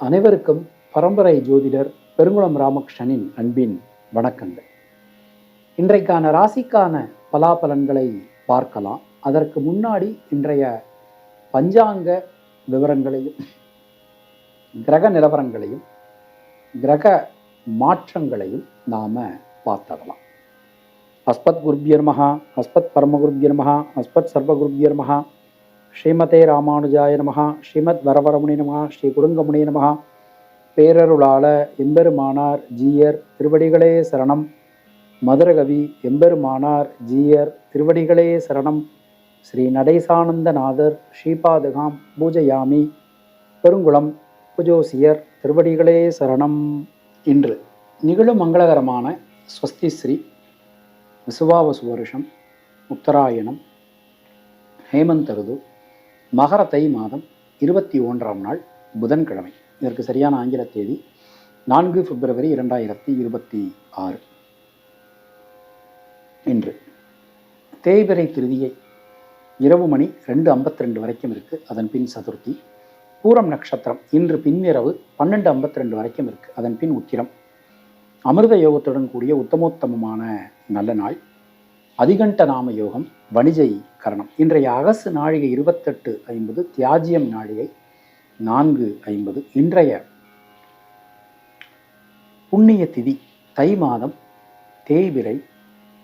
அனைவருக்கும் பரம்பரை ஜோதிடர் பெருங்குளம் ராமகிருஷ்ணனின் அன்பின் வணக்கங்கள். இன்றைக்கான ராசிக்கான பலாபலன்களை பார்க்கலாம். அதற்கு முன்னாடி இன்றைய பஞ்சாங்க விவரங்களையும் கிரக நிலவரங்களையும் கிரக மாற்றங்களையும் நாம பார்த்துடலாம். அஸ்பத் குருபியர் மகா அஸ்பத் பரமகுருபியர் மகா அஸ்பத் சர்வகுருபியர் மகா ஸ்ரீமதே ராமானுஜாய நமகா ஸ்ரீமத் வரவரமுனி நமகா ஸ்ரீ குடுங்கமுனி நமகா பேரருளாள எம்பெருமானார் ஜீயர் திருவடிகளே சரணம். மதுரகவி எம்பெருமானார் ஜீயர் திருவடிகளே சரணம். ஸ்ரீ நடேசானந்தநாதர் ஸ்ரீபாதுகாம் பூஜயாமி. பெருங்குளம் புஜோசியர் திருவடிகளே சரணம். இன்று நிகழும் மங்களகரமான ஸ்வஸ்தி ஸ்ரீ விசுவாவசு வருஷம் உத்தராயணம் ஹேமந்த் ருது மகர தை மாதம் இருபத்தி ஒன்றாம் நாள் புதன்கிழமை. இதற்கு சரியான ஆங்கில தேதி நான்கு பிப்ரவரி இரண்டாயிரத்தி இருபத்தி ஆறு. இன்று தேய்பிரை திருதியை இரவு மணி ரெண்டு ஐம்பத்தி ரெண்டு வரைக்கும் இருக்கு. அதன் பின் சதுர்த்தி பூரம் நட்சத்திரம். இன்று பின்னிரவு பன்னெண்டு ஐம்பத்தி ரெண்டு வரைக்கும் இருக்கு. அதன் பின் உத்திரம். அமிர்த யோகத்துடன் கூடிய உத்தமோத்தமமான நல்ல நாள். அதிகண்ட நாம யோகம் வணிஜை கரணம். இன்றைய அகசு நாழிகை இருபத்தெட்டு ஐம்பது தியாஜியம் நாழிகை நான்கு ஐம்பது. இன்றைய புண்ணிய திதி தை மாதம் தேய்விரை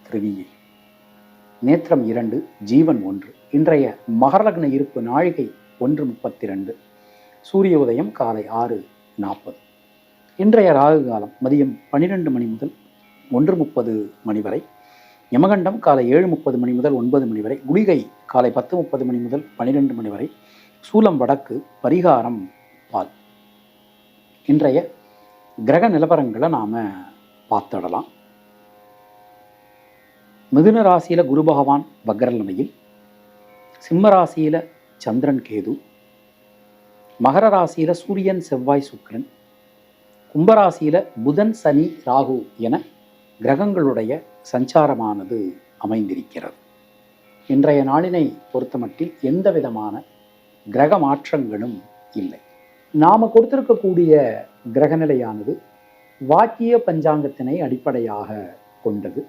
திருவியை நேத்திரம் இரண்டு ஜீவன் ஒன்று. இன்றைய மகரலக்ன இருப்பு நாழிகை ஒன்று முப்பத்தி ரெண்டு சூரிய உதயம் காலை ஆறு நாற்பது. இன்றைய ராகு காலம் மதியம் பன்னிரெண்டு மணி முதல் ஒன்று முப்பது மணி வரை. யமகண்டம் காலை ஏழு முப்பது மணி முதல் ஒன்பது மணி வரை குளிகை காலை பத்து முப்பது மணி முதல் பன்னிரெண்டு மணி வரை சூலம் வடக்கு பரிகாரம் பால். இன்றைய கிரக நிலவரங்களை நாம் பார்த்துடலாம். மிதுன ராசியில் குரு பகவான் வக்ரநிலையில் சிம்ம ராசியில் சந்திரன் கேது மகர ராசியில் சூரியன் செவ்வாய் சுக்கிரன் கும்பராசியில் புதன் சனி ராகு என கிரகங்களுடைய சஞ்சாரமானது அமைந்திருக்கிறது. இன்றைய நாளினை பொறுத்தமட்டில் எந்த விதமான கிரக மாற்றங்களும் இல்லை. நாம கொடுத்திருக்கக்கூடிய கிரகநிலையானது வாக்கிய பஞ்சாங்கத்தினை அடிப்படையாக கொண்டது.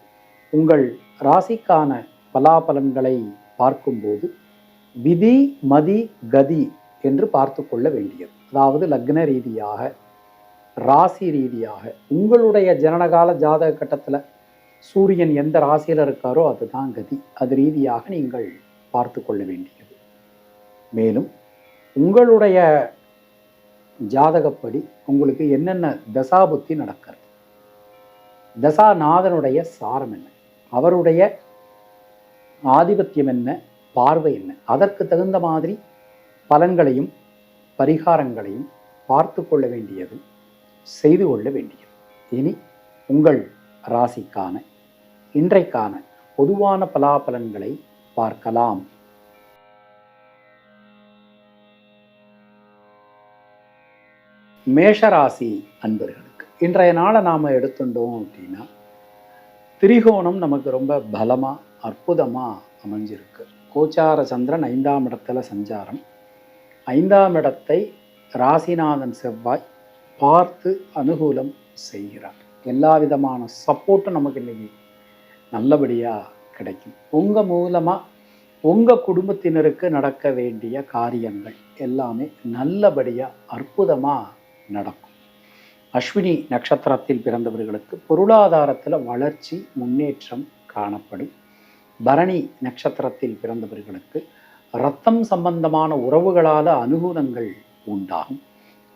உங்கள் ராசிக்கான பலாபலன்களை பார்க்கும்போது விதி மதி கதி என்று பார்த்து கொள்ள வேண்டியது. அதாவது லக்ன ரீதியாக ராசி ரீதியாக உங்களுடைய ஜனனகால ஜாதக கட்டத்தில் சூரியன் எந்த ராசியில் இருக்காரோ அதுதான் கதி. அது ரீதியாக நீங்கள் பார்த்து கொள்ள வேண்டியது. மேலும் உங்களுடைய ஜாதகப்படி உங்களுக்கு என்னென்ன தசாபுத்தி நடக்கிறது? தசாநாதனுடைய சாரம் என்ன? அவருடைய ஆதிபத்தியம் என்ன? பார்வை என்ன? அதற்கு தகுந்த மாதிரி பலன்களையும் பரிகாரங்களையும் பார்த்து கொள்ள வேண்டியது. செய்து கொள்ள வேண்டியது. இனி உங்கள் ராசிக்கான இன்றைக்கான பொதுவான பலாபலன்களை பார்க்கலாம். மேஷராசி அன்பர்களுக்கு இன்றைய நாளை நாம் எடுத்துட்டோம் அப்படின்னா திரிகோணம் நமக்கு ரொம்ப பலமாக அற்புதமாக அமைஞ்சிருக்கு. கோச்சார சந்திரன் ஐந்தாம் இடத்துல சஞ்சாரம். ஐந்தாம் இடத்தை ராசிநாதன் செவ்வாய் பார்த்து அனுகூலம் செய்கிறார். எல்லா விதமான சப்போர்ட்டும் நமக்கு இன்னைக்கு நல்லபடியாக கிடைக்கும். உங்கள் மூலமாக உங்கள் குடும்பத்தினருக்கு நடக்க வேண்டிய காரியங்கள் எல்லாமே நல்லபடியாக அற்புதமாக நடக்கும். அஸ்வினி நட்சத்திரத்தில் பிறந்தவர்களுக்கு பொருளாதாரத்தில் வளர்ச்சி முன்னேற்றம் காணப்படும். பரணி நட்சத்திரத்தில் பிறந்தவர்களுக்கு ரத்தம் சம்பந்தமான உறவுகளால் அனுகூலங்கள் உண்டாகும்.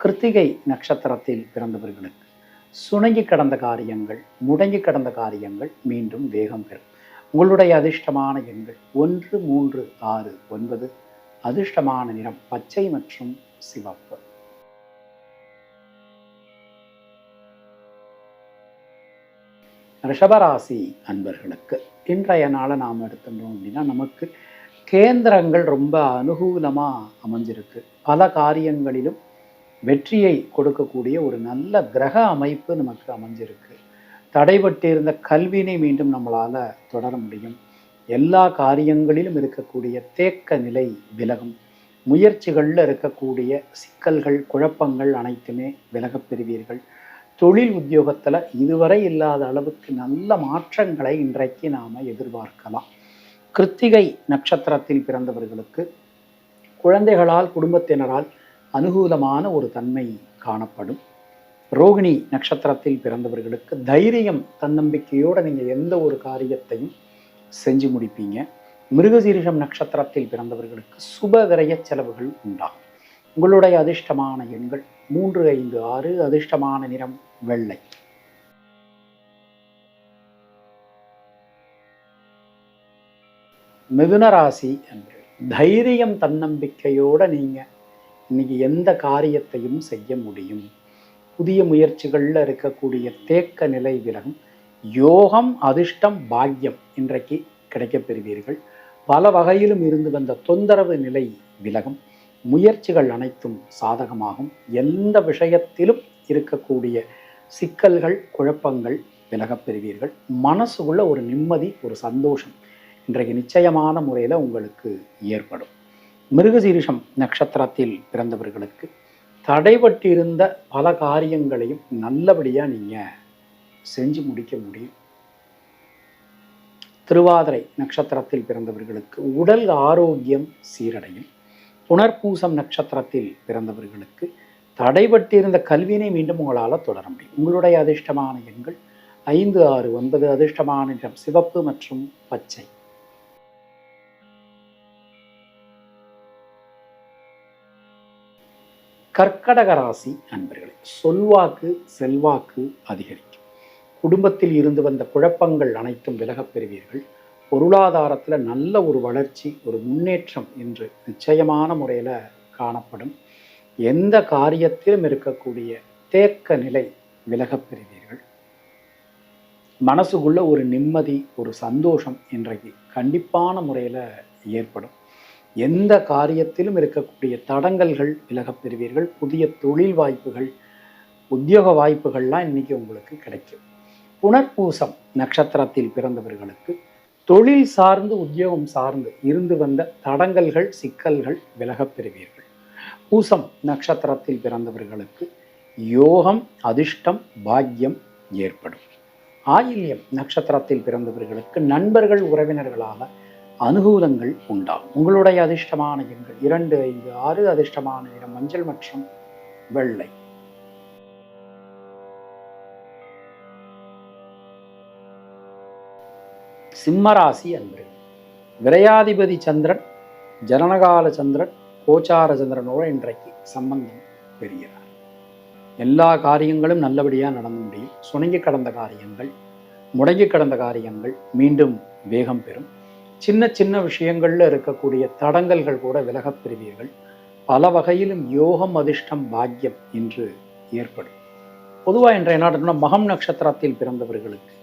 கிருத்திகை நட்சத்திரத்தில் பிறந்தவர்களுக்கு சுணங்கி கடந்த காரியங்கள் முடங்கி கடந்த காரியங்கள் மீண்டும் வேகம் பெறும். உங்களுடைய அதிர்ஷ்டமான எண்கள் ஒன்று மூன்று ஆறு ஒன்பது. அதிர்ஷ்டமான நிறம் பச்சை மற்றும் சிவப்பு. ரிஷபராசி அன்பர்களுக்கு இன்றைய நாளை நாம் எடுத்துட்டோம் அப்படின்னா நமக்கு கேந்திரங்கள் ரொம்ப அனுகூலமாக அமைஞ்சிருக்கு. பல காரியங்களிலும் வெற்றியை கொடுக்கக்கூடிய ஒரு நல்ல கிரக அமைப்பு நமக்கு அமைஞ்சிருக்கு. தடைபட்டிருந்த கல்வினை மீண்டும் நம்மளால் தொடர முடியும். எல்லா காரியங்களிலும் இருக்கக்கூடிய தேக்க நிலை விலகும். முயற்சிகளில் இருக்கக்கூடிய சிக்கல்கள் குழப்பங்கள் அனைத்துமே விலகப் பெறுவீர்கள். தொழில் உத்தியோகத்தில் இதுவரை இல்லாத அளவுக்கு நல்ல மாற்றங்களை இன்றைக்கு நாம் எதிர்பார்க்கலாம். கிருத்திகை நட்சத்திரத்தில் பிறந்தவர்களுக்கு குழந்தைகளால் குடும்பத்தினரால் அனுகூலமான ஒரு தன்மை காணப்படும். ரோகிணி நட்சத்திரத்தில் பிறந்தவர்களுக்கு தைரியம் தன்னம்பிக்கையோடு நீங்கள் எந்த ஒரு காரியத்தையும் செஞ்சு முடிப்பீங்க. மிருகசீரிஷம் நட்சத்திரத்தில் பிறந்தவர்களுக்கு சுப செலவுகள் உண்டாகும். உங்களுடைய அதிர்ஷ்டமான எண்கள் மூன்று ஐந்து ஆறு அதிர்ஷ்டமான நிறம் வெள்ளை. மிதுன ராசி என்று தைரியம் தன்னம்பிக்கையோடு நீங்கள் இன்னைக்கு எந்த காரியத்தையும் செய்ய முடியும். புதிய முயற்சிகளில் இருக்கக்கூடிய தேக்க நிலை விலகும் யோகம் அதிர்ஷ்டம் பாக்கியம் இன்றைக்கு கிடைக்கப் பெறுவீர்கள். பல வகையிலும் இருந்து வந்த தொந்தரவு நிலை விலகும். முயற்சிகள் அனைத்தும் சாதகமாகும். எந்த விஷயத்திலும் இருக்கக்கூடிய சிக்கல்கள் குழப்பங்கள் விலகப் பெறுவீர்கள். மனசுக்குள்ள ஒரு நிம்மதி ஒரு சந்தோஷம் இன்றைக்கு நிச்சயமான முறையில் உங்களுக்கு ஏற்படும். மிருகசீரிஷம் நட்சத்திரத்தில் பிறந்தவர்களுக்கு தடைபட்டிருந்த பல காரியங்களையும் நல்லபடியாக நீங்கள் செஞ்சு முடிக்க முடியும். திருவாதிரை நட்சத்திரத்தில் பிறந்தவர்களுக்கு உடல் ஆரோக்கியம் சீரடையும். புனர்பூசம் நட்சத்திரத்தில் பிறந்தவர்களுக்கு தடைபட்டிருந்த கல்வியினை மீண்டும் உங்களால் தொடர முடியும். உங்களுடைய அதிர்ஷ்டமான எண்கள் ஐந்து ஆறு ஒன்பது அதிர்ஷ்டமான நிறம் சிவப்பு மற்றும் பச்சை. கர்க்கடக ராசி அன்பர்களே சொல்வாக்கு செல்வாக்கு அதிகரிக்கும். குடும்பத்தில் இருந்து வந்த குழப்பங்கள் அனைத்தும் விலகப் பெறுவீர்கள். பொருளாதாரத்தில் நல்ல ஒரு வளர்ச்சி ஒரு முன்னேற்றம் என்று நிச்சயமான முறையில் காணப்படும். எந்த காரியத்திலும் இருக்கக்கூடிய தேக்க நிலை விலகப் பெறுவீர்கள். மனசுக்குள்ள ஒரு நிம்மதி ஒரு சந்தோஷம் இன்றைக்கு கண்டிப்பான முறையில் ஏற்படும். எந்த காரியத்திலும் இருக்கக்கூடிய தடங்கல்கள் விலகப் பெறுவீர்கள். புதிய தொழில் வாய்ப்புகள் உத்தியோக வாய்ப்புகள்லாம் இன்னைக்கு உங்களுக்கு கிடைக்கும். புனர்பூசம் நட்சத்திரத்தில் பிறந்தவர்களுக்கு தொழில் சார்ந்து உத்தியோகம் சார்ந்து இருந்து வந்த தடங்கல்கள் சிக்கல்கள் விலகப் பெறுவீர்கள். பூசம் நட்சத்திரத்தில் பிறந்தவர்களுக்கு யோகம் அதிர்ஷ்டம் பாக்கியம் ஏற்படும். ஆயில்யம் நட்சத்திரத்தில் பிறந்தவர்களுக்கு நண்பர்கள் உறவினர்களாக அனுகூலங்கள் உண்டாகும் உங்களுடைய அதிர்ஷ்டமான எண்கள் இரண்டு ஐந்து ஆறு அதிர்ஷ்டமான இடம் மஞ்சள் மற்றும் வெள்ளை. சிம்மராசி அன்பு விரையாதிபதி சந்திரன் ஜனனகால சந்திரன் கோச்சார சந்திரனோடு இன்றைக்கு சம்பந்தம் பெறுகிறார். எல்லா காரியங்களும் நல்லபடியாக நடந்து முடியும். சுணங்கி கடந்த காரியங்கள் முடங்கி கடந்த காரியங்கள் மீண்டும் வேகம் பெறும். சின்ன சின்ன விஷயங்களில் இருக்கக்கூடிய தடங்கல்கள் கூட விலகப் பெறுவீர்கள். பல வகையிலும் யோகம் அதிர்ஷ்டம் பாக்கியம் என்று ஏற்படும். பொதுவாக இன்றைய நாடுனா மகம் நட்சத்திரத்தில் பிறந்தவர்களுக்கு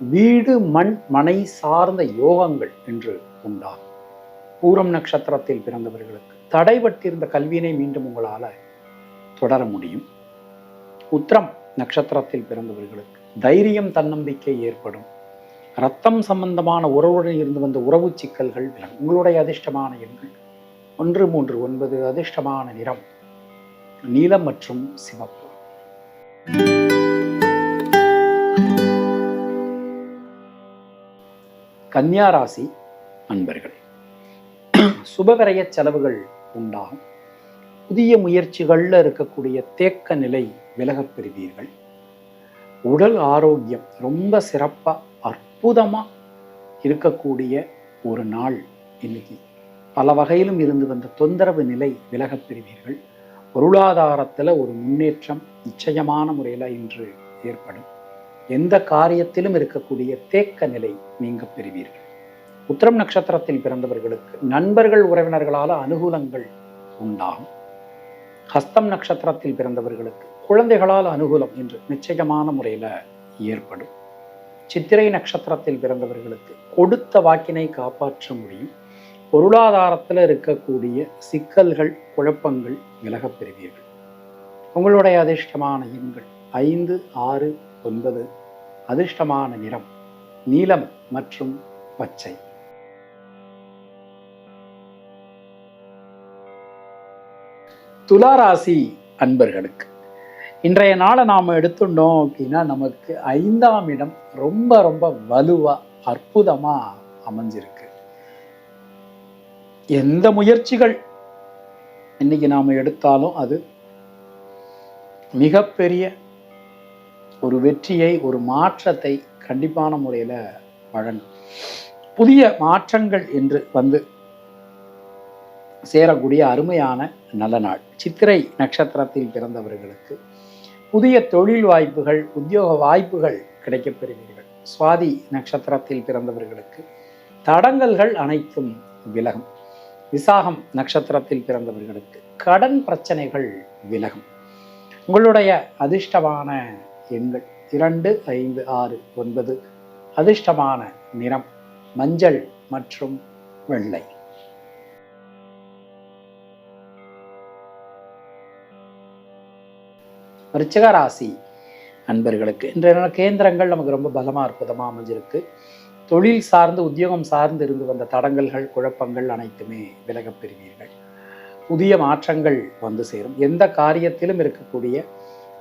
வீடு மண் மனை சார்ந்த யோகங்கள் என்று உண்டாகும். பூரம் நட்சத்திரத்தில் பிறந்தவர்களுக்கு தடைபட்டிருந்த கல்வியினை மீண்டும் உங்களால் தொடர முடியும். உத்திரம் நட்சத்திரத்தில் பிறந்தவர்களுக்கு தைரியம் தன்னம்பிக்கை ஏற்படும். ரத்தம் சம்பந்தமான உறவுடன் இருந்து வந்த உறவு சிக்கல்கள் விலகும். உங்களுடைய அதிர்ஷ்டமான எண்கள். ஒன்று மூன்று ஒன்பது அதிர்ஷ்டமான நிறம். நீலம் மற்றும் சிவப்பு. கன்னியாராசி அன்பர்களே சுபவிரய செலவுகள் உண்டாகும். புதிய முயற்சிகளில் இருக்கக்கூடிய தேக்க நிலை விலகப் பெறுவீர்கள். உடல் ஆரோக்கியம் ரொம்ப சிறப்பாக அற்புதமாக இருக்கக்கூடிய ஒரு நாள் இன்னைக்கு. பல வகையிலும் இருந்து வந்த தொந்தரவு நிலை விலகப் பெறுவீர்கள். பொருளாதாரத்தில் ஒரு முன்னேற்றம் நிச்சயமான முறையில் இன்று ஏற்படும். எந்த காரியத்திலும் இருக்கக்கூடிய தேக்க நிலை நீங்க பெறுவீர்கள். உத்திரம் நட்சத்திரத்தில் பிறந்தவர்களுக்கு நண்பர்கள் உறவினர்களால் அனுகூலங்கள் உண்டாகும். ஹஸ்தம் நட்சத்திரத்தில் பிறந்தவர்களுக்கு குழந்தைகளால் அனுகூலம் என்று நிச்சயமான முறையில் ஏற்படும். சித்திரை நட்சத்திரத்தில் பிறந்தவர்களுக்கு கொடுத்த வாக்கினை காப்பாற்ற முடியும். பொருளாதாரத்தில் இருக்கக்கூடிய சிக்கல்கள் குழப்பங்கள் விலகப் பெறுவீர்கள். உங்களுடைய அதிர்ஷ்டமான எண்கள் ஐந்து ஆறு ஒன்பது. அதிர்ஷ்டமான நிறம் நீலம் மற்றும் பச்சை. துலாராசி அன்பர்களுக்கு இன்றைய நாளை நாம் எடுத்துட்டோம் அப்படின்னா நமக்கு ஐந்தாம் இடம் ரொம்ப ரொம்ப வலுவாக அற்புதமாக அமைஞ்சிருக்கு. எந்த முயற்சிகள் இன்னைக்கு நாம் எடுத்தாலும் அது மிகப்பெரிய ஒரு வெற்றியை ஒரு மாற்றத்தை கண்டிப்பான முறையில் வழங்கும் புதிய மாற்றங்கள் என்று வந்து சேரக்கூடிய அருமையான நல்ல நாள். சித்திரை நட்சத்திரத்தில் பிறந்தவர்களுக்கு புதிய தொழில் வாய்ப்புகள் உத்தியோக வாய்ப்புகள் கிடைக்கப் பெறுவீர்கள் சுவாதி நட்சத்திரத்தில் பிறந்தவர்களுக்கு தடங்கல்கள் அனைத்தும் விலகும். விசாகம் நட்சத்திரத்தில் பிறந்தவர்களுக்கு கடன் பிரச்சனைகள் விலகும். உங்களுடைய அதிர்ஷ்டமான எண்கள் இரண்டு ஐந்து ஆறு ஒன்பது அதிர்ஷ்டமான நிறம் மஞ்சள் மற்றும் வெள்ளை. விருச்சிக ராசி அன்பர்களுக்கு இன்றைய கேந்திரங்கள் நமக்கு ரொம்ப பலமாக அற்புதமாக அமைஞ்சிருக்கு. தொழில் சார்ந்து உத்தியோகம் சார்ந்து இருந்து வந்த தடங்கல்கள் குழப்பங்கள் அனைத்துமே விலகப் பெறுவீர்கள். புதிய மாற்றங்கள் வந்து சேரும். எந்த காரியத்திலும் இருக்கக்கூடிய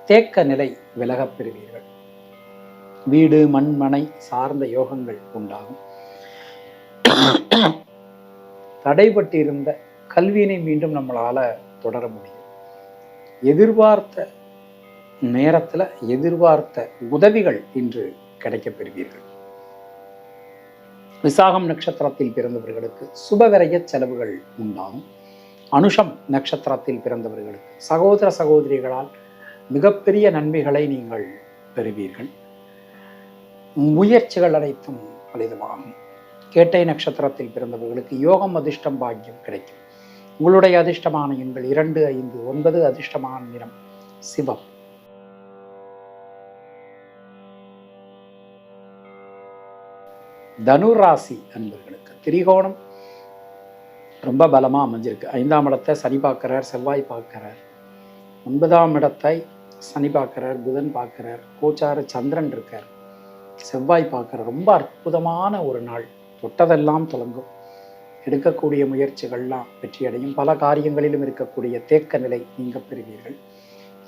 தேக்க நிலை விலகப் பெறுவீர்கள். வீடு மண் மனை சார்ந்த யோகங்கள் உண்டாகும். தடைபட்டிருந்த கல்வியினை மீண்டும் நம்மளால் தொடர முடியும். எதிர்பார்த்த நேரத்துல எதிர்பார்த்த உதவிகள் இன்று கிடைக்கப்பெறுவீர்கள். விசாகம் நட்சத்திரத்தில் பிறந்தவர்களுக்கு சுபவிரய செலவுகள் உண்டாகும் அனுஷம் நட்சத்திரத்தில் பிறந்தவர்களுக்கு சகோதர சகோதரிகளால் மிகப்பெரிய நன்மைகளை நீங்கள் பெறுவீர்கள். முயற்சிகள் அனைத்தும் பலிதமாகும் கேட்டை நட்சத்திரத்தில் பிறந்தவர்களுக்கு யோகம் அதிர்ஷ்டம் பாக்கியம் கிடைக்கும். உங்களுடைய அதிர்ஷ்டமான எண்கள் இரண்டு ஐந்து ஒன்பது அதிர்ஷ்டமான நிறம் சிவம். தனுராசி அன்பர்களுக்கு திரிகோணம் ரொம்ப பலமாக அமைஞ்சிருக்கு. ஐந்தாம் இடத்தை சனி பார்க்குறார் செவ்வாய் பார்க்குறார். ஒன்பதாம் இடத்தை சனி பார்க்குறார் புதன் பார்க்குறார். கோச்சார சந்திரன் இருக்கார். செவ்வாய் பார்க்குற ரொம்ப அற்புதமான ஒரு நாள். தொட்டதெல்லாம் தொடங்கும் எடுக்கக்கூடிய முயற்சிகள்லாம் வெற்றியடையும். பல காரியங்களிலும் இருக்கக்கூடிய தேக்க நிலை நீங்கள் பெறுவீர்கள்.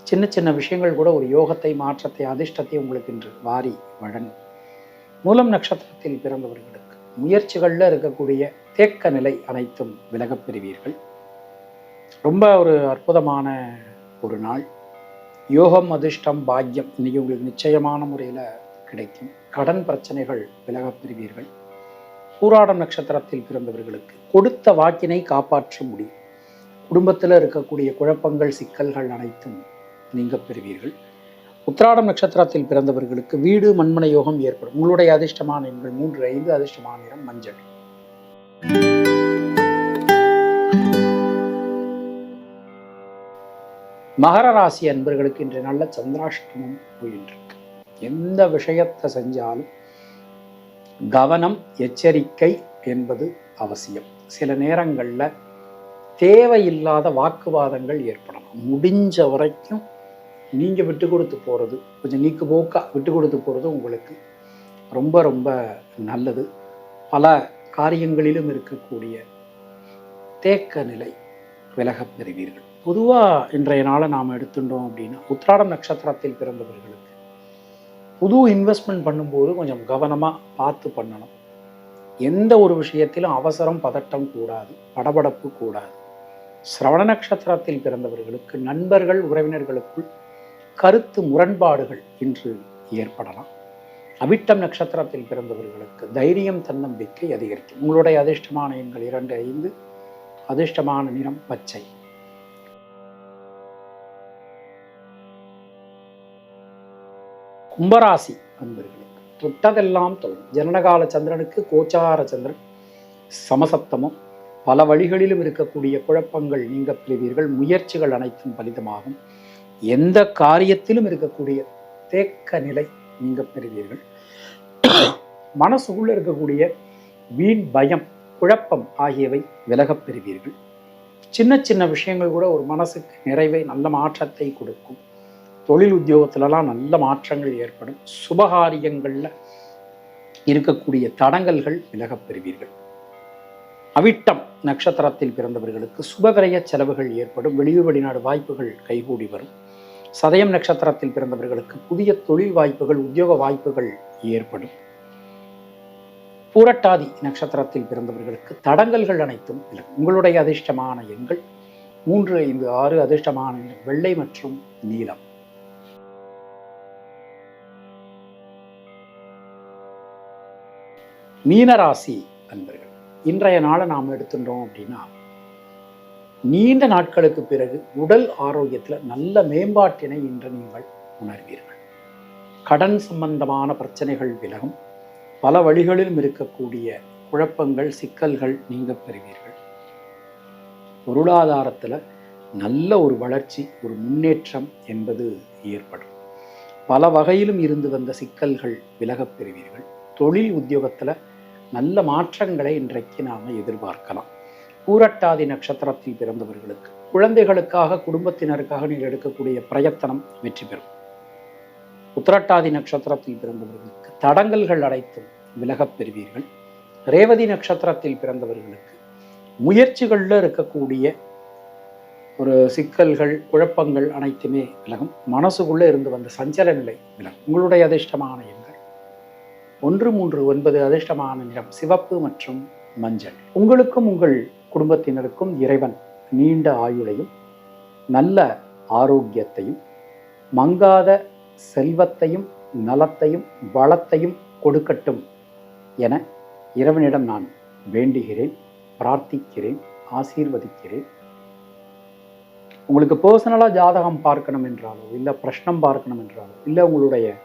சின்ன சின்ன விஷயங்கள் கூட ஒரு யோகத்தை மாற்றத்தை அதிர்ஷ்டத்தை உங்களுக்கு இன்று வாரி வழங்கும். மூலம் நட்சத்திரத்தில் பிறந்தவர்களுக்கு முயற்சிகளில் இருக்கக்கூடிய தேக்க நிலை அனைத்தும் விலகப் பெறுவீர்கள். ரொம்ப ஒரு அற்புதமான ஒரு நாள். யோகம் அதிர்ஷ்டம் பாக்கியம் இன்னைக்கு உங்களுக்கு நிச்சயமான முறையில் கிடைக்கும். கடன் பிரச்சனைகள் விலகப் பெறுவீர்கள். பூராடம் நட்சத்திரத்தில் பிறந்தவர்களுக்கு கொடுத்த வாக்கினை காப்பாற்ற முடியும். குடும்பத்தில் இருக்கக்கூடிய குழப்பங்கள் சிக்கல்கள் அனைத்தும் நீங்க பெறுவீர்கள். உத்திராடம் நட்சத்திரத்தில் பிறந்தவர்களுக்கு வீடு மண்மனை யோகம் ஏற்படும். உங்களுடைய அதிர்ஷ்டமான எண்கள் மூன்று ஐந்து அதிர்ஷ்டமான நிறம் மஞ்சள். மகர ராசி அன்பர்களுக்கு இன்று நல்ல சந்திராஷ்டமம் போயின்றிருக்கு. எந்த விஷயத்தை செஞ்சாலும் கவனம் எச்சரிக்கை என்பது அவசியம். சில நேரங்களில் தேவையில்லாத வாக்குவாதங்கள் ஏற்படலாம். முடிஞ்ச வரைக்கும் நீங்கள் விட்டு கொடுத்து போகிறது கொஞ்சம் நீக்கு போக்கா விட்டு கொடுத்து போகிறது உங்களுக்கு ரொம்ப ரொம்ப நல்லது. பல காரியங்களிலும் இருக்கக்கூடிய தேக்க நிலை விலகப் பெறுவீர்கள். பொதுவாக இன்றைய நாளை நாம் எடுத்துட்டோம் அப்படின்னா உத்ராடம் நட்சத்திரத்தில் பிறந்தவர்களுக்கு புது இன்வெஸ்ட்மெண்ட் பண்ணும்போது கொஞ்சம் கவனமாக பார்த்து பண்ணணும். எந்த ஒரு விஷயத்திலும் அவசரம் பதட்டம் கூடாது படபடப்பு கூடாது. சிரவண நட்சத்திரத்தில் பிறந்தவர்களுக்கு நண்பர்கள் உறவினர்களுக்குள் கருத்து முரண்பாடுகள் இன்று ஏற்படலாம். அவிட்டம் நட்சத்திரத்தில் பிறந்தவர்களுக்கு தைரியம் தன்னம்பிக்கை அதிகரிக்கும். உங்களுடைய அதிர்ஷ்டமான எண்கள் இரண்டு ஐந்து. அதிர்ஷ்டமான நிறம் பச்சை. கும்பராசி அன்பர்களுக்கு தொட்டதெல்லாம் தொடரும் ஜனனகால சந்திரனுக்கு கோச்சார சந்திரன் சமசப்தமும் பல வழிகளிலும் இருக்கக்கூடிய குழப்பங்கள் நீங்க பெறுவீர்கள். முயற்சிகள் அனைத்தும் பலிதமாகும். எந்த காரியத்திலும் இருக்கக்கூடிய தேக்க நிலை நீங்க பெறுவீர்கள். மனசுக்குள்ள இருக்கக்கூடிய வீண் பயம் குழப்பம் ஆகியவை விலகப் பெறுவீர்கள். சின்ன சின்ன விஷயங்கள் கூட ஒரு மனசுக்கு நிறைவை நல்ல மாற்றத்தை கொடுக்கும். தொழில் உத்தியோகத்திலலாம் நல்ல மாற்றங்கள் ஏற்படும். சுபகாரியங்களில் இருக்கக்கூடிய தடங்கல்கள் விலகப் பெறுவீர்கள். அவிட்டம் நட்சத்திரத்தில் பிறந்தவர்களுக்கு சுபவிரய செலவுகள் ஏற்படும். வெளியூர் வெளிநாடு வாய்ப்புகள் கைகூடி வரும். சதயம் நட்சத்திரத்தில் பிறந்தவர்களுக்கு புதிய தொழில் வாய்ப்புகள் உத்தியோக வாய்ப்புகள் ஏற்படும். பூரட்டாதி நட்சத்திரத்தில் பிறந்தவர்களுக்கு தடங்கல்கள் அனைத்தும் விலகும் உங்களுடைய அதிர்ஷ்டமான எண்கள் மூன்று ஐந்து ஆறு அதிர்ஷ்டமான வெள்ளை மற்றும் நீலம். மீனராசி அன்பர்கள் இன்றைய நாளை நாம் எடுத்துட்டோம் அப்படின்னா நீண்ட நாட்களுக்கு பிறகு உடல் ஆரோக்கியத்தில் நல்ல மேம்பாட்டினை இன்று நீங்கள் உணர்வீர்கள். கடன் சம்பந்தமான பிரச்சனைகள் விலகும். பல வழிகளிலும் இருக்கக்கூடிய குழப்பங்கள் சிக்கல்கள் நீங்க பெறுவீர்கள். பொருளாதாரத்தில் நல்ல ஒரு வளர்ச்சி ஒரு முன்னேற்றம் என்பது ஏற்படும். பல வகையிலும் இருந்து வந்த சிக்கல்கள் விலகப் பெறுவீர்கள். தொழில் உத்தியோகத்தில் நல்ல மாற்றங்களை இன்றைக்கு நாம் எதிர்பார்க்கலாம். பூரட்டாதி நட்சத்திரத்தில் பிறந்தவர்களுக்கு குழந்தைகளுக்காக குடும்பத்தினருக்காக நீங்கள் எடுக்கக்கூடிய பிரயத்தனம் வெற்றி பெறும். உத்திரட்டாதி நட்சத்திரத்தில் பிறந்தவர்களுக்கு தடங்கல்கள் அனைத்தும் விலகப் பெறுவீர்கள். ரேவதி நட்சத்திரத்தில் பிறந்தவர்களுக்கு முயற்சிகளில் இருக்கக்கூடிய ஒரு சிக்கல்கள் குழப்பங்கள் அனைத்துமே விலகும். மனசுக்குள்ளே இருந்து வந்த சஞ்சல நிலை விலகும். உங்களுடைய அதிர்ஷ்டமான எண்கள். ஒன்று மூன்று ஒன்பது அதிர்ஷ்டமான நிறம் சிவப்பு மற்றும் மஞ்சள். உங்களுக்கும் உங்கள் குடும்பத்தினருக்கும் இறைவன் நீண்ட ஆயுளையும் நல்ல ஆரோக்கியத்தையும் மங்காத செல்வத்தையும் நலத்தையும் வளத்தையும் கொடுக்கட்டும் என இறைவனிடம் நான் வேண்டுகிறேன் பிரார்த்திக்கிறேன் ஆசீர்வதிக்கிறேன். உங்களுக்கு பர்சனலாக ஜாதகம் பார்க்கணும் என்றாலோ இல்லை பிரஷ்னம் பார்க்கணும் என்றாலோ இல்லை உங்களுடைய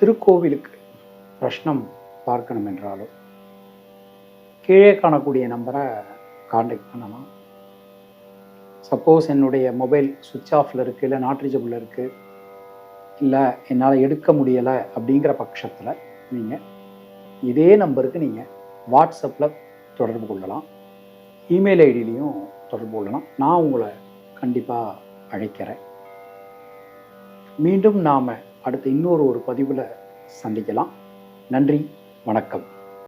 திருக்கோவிலுக்கு பிரஷ்னம் பார்க்கணும் என்றாலோ கீழே காணக்கூடிய நம்பரை காண்டாக்ட் பண்ணலாம். சப்போஸ் என்னுடைய மொபைல் சுவிட்ச் ஆஃபில் இருக்குது இல்லை நாட் இருக்குது இல்லை என்னால் எடுக்க முடியலை அப்படிங்கிற பட்சத்தில் நீங்கள் இதே நம்பருக்கு நீங்கள் வாட்ஸ்அப்பில் தொடர்பு கொள்ளலாம். இமெயில் ஐடியிலையும் தொடர்பு கொள்ளலாம். நான் உங்களை கண்டிப்பாக அழைக்கிறேன். மீண்டும் நாம் அடுத்த இன்னொரு ஒரு பதிவில் சந்திக்கலாம். நன்றி வணக்கம்.